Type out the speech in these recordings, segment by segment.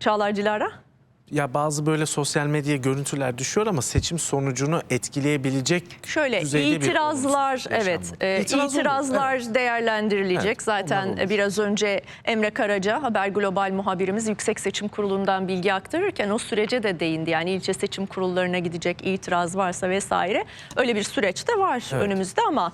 Çağlar Dilara? Ya bazı böyle sosyal medya görüntüler düşüyor ama seçim sonucunu etkileyebilecek Şöyle düzeyde bir itirazlar olumsuzluk evet e, İtiraz olur, itirazlar evet. değerlendirilecek. Evet, Zaten olur. biraz önce Emre Karaca Haber Global muhabirimiz Yüksek Seçim Kurulu'ndan bilgi aktarırken o sürece de değindi. Yani ilçe seçim kurullarına gidecek itiraz varsa vesaire öyle bir süreç de var Evet. önümüzde ama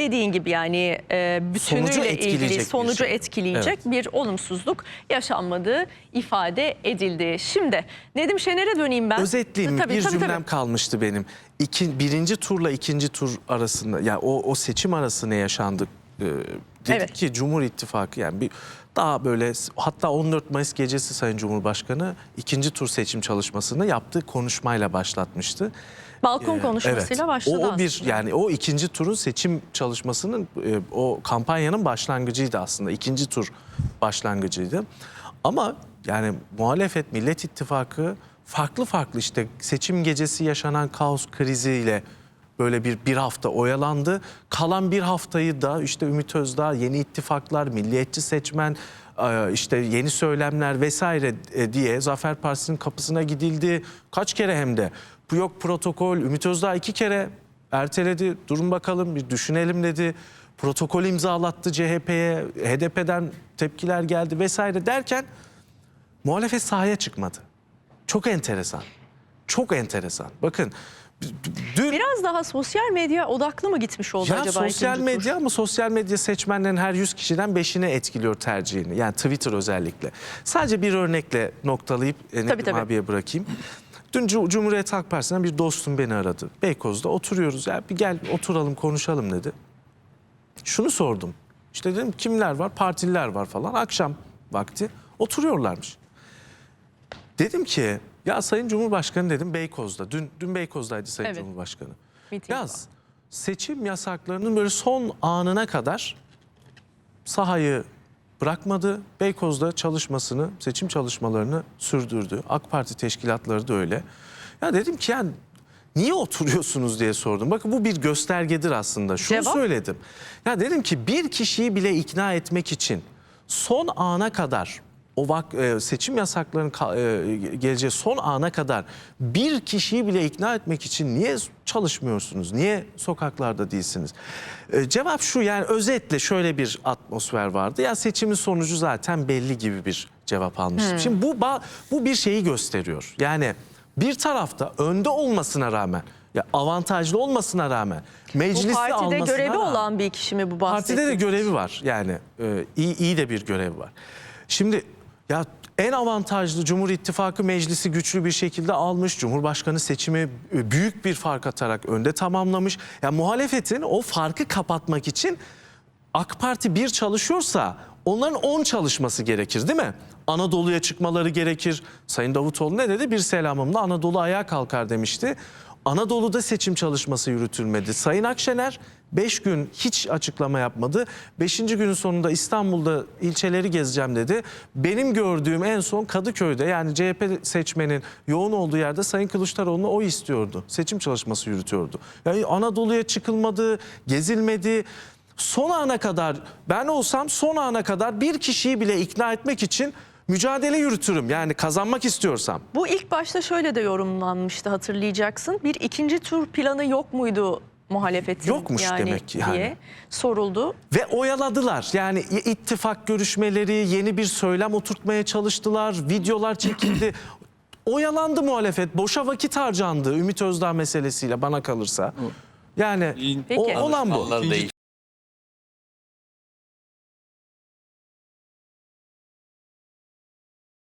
dediğin gibi yani e, Sonucu bütünüyle ilgili etkileyecek bir sonucu şey. etkileyecek bir olumsuzluk yaşanmadığı ifade edildi. Şimdi Nedim Şener'e döneyim ben. Özetleyeyim Tabii, bir tabii, cümlem tabii. kalmıştı benim. İki, birinci turla ikinci tur arasında yani o, o seçim arası ne yaşandı? Dedik Evet. ki Cumhur İttifakı yani bir daha böyle hatta 14 Mayıs gecesi Sayın Cumhurbaşkanı ikinci tur seçim çalışmasını yaptığı konuşmayla başlatmıştı. Balkon Ee, konuşmasıyla evet. başladı O, o bir aslında. yani o ikinci turun seçim çalışmasının e, o kampanyanın başlangıcıydı aslında. ikinci tur başlangıcıydı. Ama yani muhalefet Millet İttifakı farklı farklı işte seçim gecesi yaşanan kaos kriziyle böyle bir bir hafta oyalandı. Kalan bir haftayı da işte Ümit Özdağ, yeni ittifaklar, milliyetçi seçmen, e, işte yeni söylemler vesaire e, diye Zafer Partisi'nin kapısına gidildi. Kaç kere hem de. Bu yok protokol. Ümit Özdağ iki kere erteledi. Durun bakalım bir düşünelim dedi. Protokol imzalattı CHP'ye. HDP'den tepkiler geldi vesaire derken muhalefet sahaya çıkmadı. Çok enteresan. Çok enteresan. Bakın dün Biraz daha sosyal medya odaklı mı gitmiş oldu ya acaba sosyal medya ama sosyal medya seçmenlerin her 100 kişiden 5'ine etkiliyor tercihini. Yani Twitter özellikle. Sadece bir örnekle noktalayıp e, Nedim tabii. abiye bırakayım. Dün Cu- Cumhuriyet Halk Partisi'nden bir dostum beni aradı. Beykoz'da oturuyoruz ya bir gel oturalım konuşalım dedi. Şunu sordum. İşte dedim kimler var? Partililer var falan. Akşam vakti oturuyorlarmış. Dedim ki ya Sayın Cumhurbaşkanı dedim Beykoz'da. Dün dün Beykoz'daydı Sayın Evet. Cumhurbaşkanı. Miting Yaz seçim yasaklarının böyle son anına kadar sahayı bırakmadı. Beykoz'da çalışmasını, seçim çalışmalarını sürdürdü. AK Parti teşkilatları da öyle. Ya dedim ki yani niye oturuyorsunuz diye sordum. Bakın bu bir göstergedir aslında. Şunu Cevap? söyledim. Ya dedim ki bir kişiyi bile ikna etmek için son ana kadar o vak e, seçim yasaklarının e, geleceği son ana kadar bir kişiyi bile ikna etmek için niye çalışmıyorsunuz? Niye sokaklarda değilsiniz? E, cevap şu yani özetle şöyle bir atmosfer vardı. Ya seçimin sonucu zaten belli gibi bir cevap almıştım. Şimdi bu bu bir şeyi gösteriyor. Yani bir tarafta önde olmasına rağmen ya avantajlı olmasına rağmen meclisi Bu partide görevi rağmen- olan bir kişi mi bu Partide de bahsettiğiniz? görevi var yani e, iyi, iyi de bir görevi var. Şimdi ya en avantajlı Cumhur İttifakı meclisi güçlü bir şekilde almış. Cumhurbaşkanı seçimi e, büyük bir fark atarak önde tamamlamış. Ya muhalefetin o farkı kapatmak için AK Parti bir çalışıyorsa onların 10 çalışması gerekir değil mi? Anadolu'ya çıkmaları gerekir. Sayın Davutoğlu ne dedi? Bir selamımla Anadolu ayağa kalkar demişti. Anadolu'da seçim çalışması yürütülmedi. Sayın Akşener 5 gün hiç açıklama yapmadı. 5. günün sonunda İstanbul'da ilçeleri gezeceğim dedi. Benim gördüğüm en son Kadıköy'de yani CHP seçmenin yoğun olduğu yerde Sayın Kılıçdaroğlu'na oy istiyordu. Seçim çalışması yürütüyordu. Yani Anadolu'ya çıkılmadı, gezilmedi. Son ana kadar ben olsam son ana kadar bir kişiyi bile ikna etmek için mücadele yürütürüm. Yani kazanmak istiyorsam. Bu ilk başta şöyle de yorumlanmıştı hatırlayacaksın. Bir ikinci tur planı yok muydu muhalefetin? Yokmuş yani demek ki yani. diye soruldu. Ve oyaladılar. Yani ittifak görüşmeleri, yeni bir söylem oturtmaya çalıştılar. Videolar çekildi. Oyalandı muhalefet. Boşa vakit harcandı Ümit Özdağ meselesiyle bana kalırsa. Yani Peki. o, olan bu. Değil.